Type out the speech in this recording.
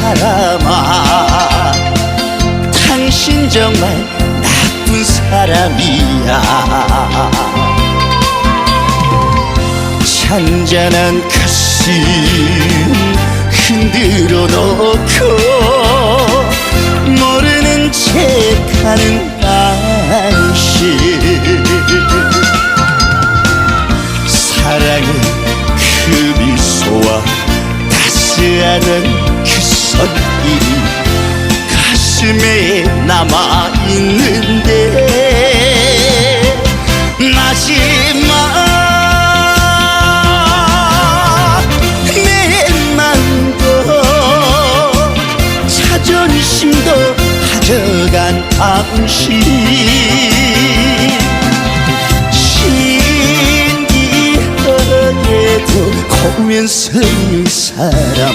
사람아. 당신 정말 나쁜 사람이야. 잔잔한 가슴 흔들어 놓고 모르는 체 가는 당신. 사랑의 그 미소와 따스하던 남아 있는데 마지막 내 맘도 자존심도 가져간 당신 신기하게도 고면서 있는 사람